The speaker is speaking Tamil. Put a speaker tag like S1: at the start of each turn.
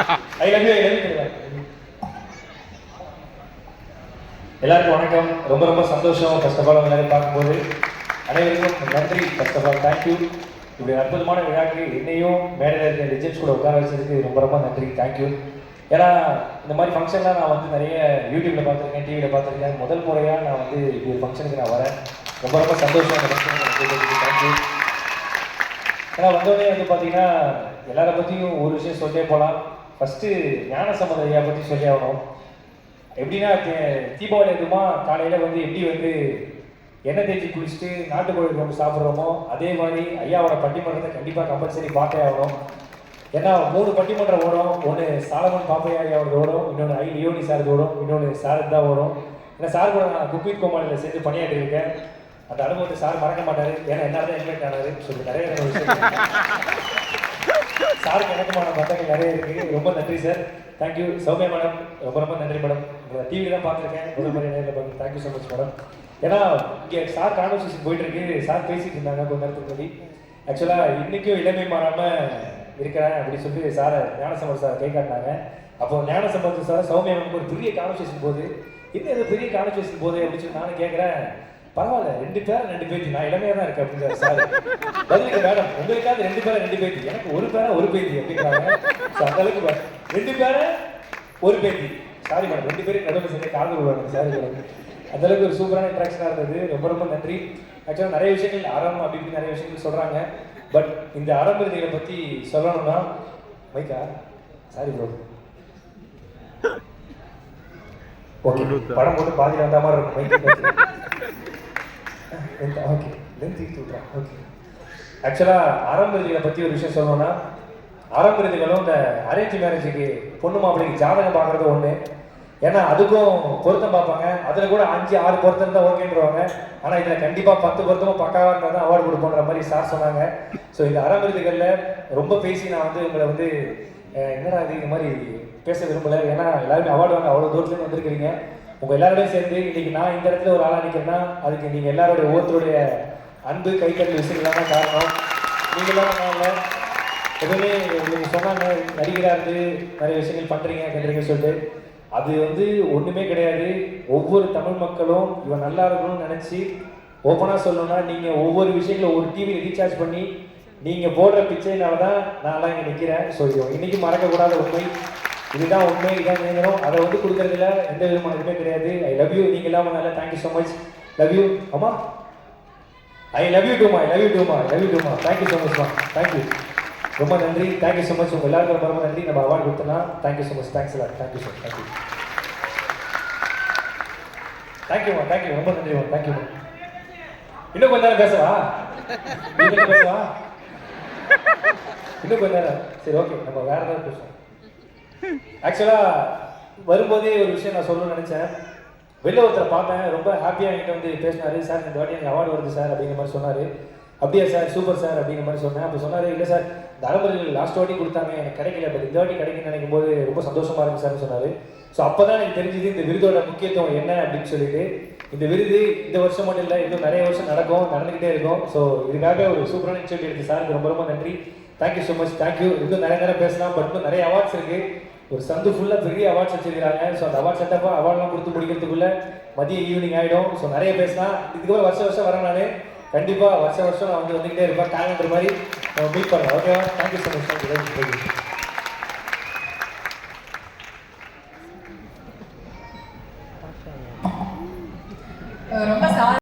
S1: I love you I love எல்லாருக்கும் வணக்கம். ரொம்ப ரொம்ப சந்தோஷம். ஃபர்ஸ்ட் ஆஃப் ஆல் பார்க்கும்போது அனைவருக்கும் நன்றி. ஃபர்ஸ்ட் ஆஃப் ஆல் தேங்க்யூ இப்படி அற்புதமான விழாக்கு என்னையும் மேடையில் இருக்க ரிஜெக்ட்ஸ் கூட உட்கார வச்சதுக்கு ரொம்ப ரொம்ப நன்றி. தேங்க்யூ ஏன்னா இந்த மாதிரி ஃபங்க்ஷன்லாம் நான் வந்து நிறைய யூடியூப்ல பார்த்துருக்கேன் டிவியில் பார்த்துருக்கேன். முதல் முறையாக நான் வந்து இப்படி ஒரு ஃபங்க்ஷனுக்கு நான் வரேன். ரொம்ப ரொம்ப சந்தோஷம். தேங்க்யூ ஏன்னா வந்தோடனே வந்து பார்த்தீங்கன்னா எல்லாரை பற்றியும் ஒரு விஷயம் சொல்லிட்டே போகலாம் ஃபஸ்ட்டு ஞான சம்பந்த ஐயா பற்றி சொல்லி ஆகணும். எப்படின்னா தீபாவளி இருக்குமா காலையில் வந்து எப்படி வந்து எண்ணெய் தேய்ச்சி குளிச்சுட்டு நாட்டுக்கோழி குழம்பு சாப்பிட்றோமோ அதே மாதிரி ஐயாவோட பட்டிமன்றத்தை கண்டிப்பாக கம்பல்சரி பார்த்தே ஆகணும். ஏன்னா மூணு பட்டிமன்றம் ஓடும். ஒன்று சாலமன் பாப்பையா ஐயாவோட ஓடும். இன்னொன்று ஐ லியோனி சார் ஓடும். இன்னொன்று சாருக்கு தான் ஓடும். ஏன்னா சார் கூட நான் குக்வித் கோமாளியில் சேர்ந்து பணியாற்றிருக்கேன் அந்த அனுபவத்தை சார் மறக்க மாட்டார். ஏன்னா என்ன தான் இன்வைட் ஆனாரு. சொல்லி நிறைய நிறைய விஷயம் சாருக்கு எனக்குமான பந்தங்கள் நிறைய இருக்குது ரொம்ப நன்றி சார் தேங்க்யூ சௌமியா மேடம் ரொம்ப ரொம்ப நன்றி மேடம். உங்களை டிவியில் தான் பார்த்துருக்கேன். முதல் முறை நேரில் பார்த்து தேங்க்யூ ஸோ மச் மேடம் ஏன்னா இங்கே சார் கான்வர்சேஷன் போயிட்டு இருக்கு. சார் பேசிட்டு இருந்தாங்க கொஞ்ச நேரத்துக்கு முன்னாடி. ஆக்சுவலாக இன்றைக்கும் இளமை மாறாமல் இருக்கிறேன் அப்படின்னு சொல்லி சாரை ஞானசம்பர் சார் கை காட்டினாங்க. அப்போ ஞானசம்பர் சார் சௌமியா மேம் ஒரு பெரிய கான்வர்சேஷன் போகுது. இன்னும் இது பெரிய கான்வர்சேஷன் போகுது அப்படின்னு சொல்லி நானும் கேட்குறேன் பரவாயில்ல ரெண்டு பேரும் ரெண்டு பேத்தி நான் இளமையா தான் இருக்கேன் அப்படின்னு சார். பதிலுக்கு மேடம் உங்களுக்காவது ரெண்டு பேரும் ரெண்டு பேத்தி எனக்கு ஒரு பேரா ஒரு பேத்தி அப்படிங்கிறாங்க. ஸோ அந்த அளவுக்கு ரெண்டு பேரை ஒரு பேத்தி சாரி மேடம் ரெண்டு பேரும் நடுவில் சேர்ந்து காதல் விடுவாங்க சாரி மேடம் அந்த அளவுக்கு ஒரு சூப்பரான இன்ட்ராக்ஷனாக இருந்தது. ரொம்ப ரொம்ப நன்றி. ஆக்சுவலாக நிறைய விஷயங்கள் அறம் அப்படி இப்படி நிறைய விஷயங்கள் சொல்கிறாங்க பட் இந்த அறமிருதிகளை பற்றி சொல்லணும்னா மைக்கா சாரி ப்ரோ ஓகே படம் போட்டு பாதியில் வந்த மாதிரி இருக்கும். மைக்கு ஓகே லென்த் இழுத்து ஓகே ஆக்சுவலாக ஆரம்பரிதிகளை பற்றி ஒரு விஷயம் சொல்லணும்னா ஆரம்பரிதிகளும் இந்த அரேஞ்ச் மேரேஜுக்கு பொண்ணு மாப்பிள்ளைக்கு ஜாதகம் பார்க்குறது ஒன்று ஏன்னா அதுக்கும் பொருத்தம் பார்ப்பாங்க. அதில் கூட அஞ்சு ஆறு பொருத்தம் தான் ஓகேன்றவாங்க. ஆனால் இதில் கண்டிப்பாக பத்து பொருத்தமும் பக்காவாக இருந்தால் தான் அவார்டு கொடுப்போன்ற மாதிரி சார் சொன்னாங்க. ஸோ இந்த அறம்பிரதிகளில் ரொம்ப பேசி நான் வந்து உங்களை வந்து என்னடா இது இந்த மாதிரி பேச விரும்பலை. ஏன்னா எல்லாருமே அவார்டு வாங்க அவ்வளோ தூரத்துலேருந்து வந்திருக்கிறீங்க. உங்க எல்லாரோடையும் சேர்ந்து இன்னைக்கு நான் இந்த இடத்துல ஒரு ஆளாக நிற்கிறேன்னா அதுக்கு நீங்க எல்லாரோட ஒவ்வொருத்தருடைய அன்பு கைத்தல் விஷயங்கள் தான் காரணம். நீங்களாம் எல்லாம் எதுவுமே நீங்கள் சொன்னாங்க நடிகராக இருந்து நிறைய விஷயங்கள் பண்ணுறீங்க கண்டுறீங்க சொல்லிட்டு அது வந்து ஒன்றுமே கிடையாது. ஒவ்வொரு தமிழ் மக்களும் இவன் நல்லா இருக்கணும்னு நினச்சி ஓப்பனாக சொல்லணும்னா நீங்கள் ஒவ்வொரு விஷயங்களும் ஒரு டிவியில் ரீசார்ஜ் பண்ணி நீங்கள் போடுற பிச்சைனால தான் நான்லாம் இங்கே நிற்கிறேன் ஸோ இன்றைக்கி மறக்கக்கூடாத உண்மை இதுதான் உண்மை இதான் நீங்களும் அதை வந்து கொடுக்கறதுல எந்த விதமான இதுவுமே கிடையாது. ஐ லவ் யூ நீங்க இல்லாம நல்லா thank you so much love you அம்மா? ஐ லவ் யூ டூமா ஐ லவ் யூ டூமா லவ் யூ டூமா தேங்க்யூ ஸோ மச்மா தேங்க்யூ ரொம்ப நன்றி. தேங்க்யூ ஸோ மச் உங்க எல்லாருக்கும் ரொம்ப நன்றி. நம்ம அவார்டு கொடுத்தனா thank you so much thanks எல்லாம் thank you sir thank you தேங்க்யூமா தேங்க்யூ ரொம்ப நன்றிமா தேங்க்யூமா இன்னும் கொஞ்ச நேரம் பேசவா? இன்னும் கொஞ்சம் பேசவா? இன்னும் கொஞ்ச நேரம். சரி ஓகே நம்ம வேற ஏதாவது பேசுவோம். ஆக்சுவலாக வரும்போதே ஒரு விஷயம் நான் சொல்லணும்னு நினச்சேன். வெளில ஒருத்தரை பார்த்தேன் ரொம்ப ஹாப்பியாக என்கிட்ட வந்து பேசினாரு. சார் இந்த வாட்டி எனக்கு அவார்டு வருது சார் அப்படிங்கிற மாதிரி சொன்னார். அப்படியா சார் சூப்பர் சார் அப்படிங்கிற மாதிரி சொன்னேன். அப்போ சொன்னார் இல்லை சார் தரமபுரியில் லாஸ்ட் வாட்டி கொடுத்தாங்க எனக்கு கிடைக்கல. பட் இந்த வாட்டி கிடைக்குன்னு நினைக்கும் போது ரொம்ப சந்தோஷமாக இருக்கு சார்னு சொன்னார். ஸோ அப்போ தான் எனக்கு தெரிஞ்சது இந்த விருதோட முக்கியத்துவம் என்ன அப்படின்னு சொல்லிட்டு. இந்த விருது இந்த வருஷம் மட்டும் இல்லை இன்னும் நிறைய வருஷம் நடக்கும் நடந்துக்கிட்டே இருக்கும். ஸோ இதுக்காக ஒரு சூப்பரான இன்டர்வியூ எடுத்து சாருக்கு ரொம்ப ரொம்ப நன்றி. தேங்க்யூ ஸோ மச் தேங்க்யூ இன்னும் நிறைய நேரம் பேசலாம் பட் இன்னும் நிறைய அவார்ட்ஸ் இருக்கு. ஒரு சந்து ஃபுல்லாக பெரிய அவார்ட்ஸ் வச்சிருக்காங்க ஸோ அந்த அவார்ட்ஸ் செட்டப்பாக அவார்ட்லாம் கொடுத்து முடிக்கிறதுக்குள்ள மதியம் ஈவினிங் ஆகிடும் ஸோ நிறைய பேசலாம். இதுக்கப்புறம் வருஷம் வருஷம் வரேன் நான். கண்டிப்பாக வருஷம் வருஷம் நான் வந்து வந்துக்கிட்டே இருப்பேன். கேலண்டர் மாதிரி நம்ம மீட் பண்ணலாம். ஓகேவா தேங்க்யூ ஸோ மச் தேங்க்யூ
S2: ரொம்ப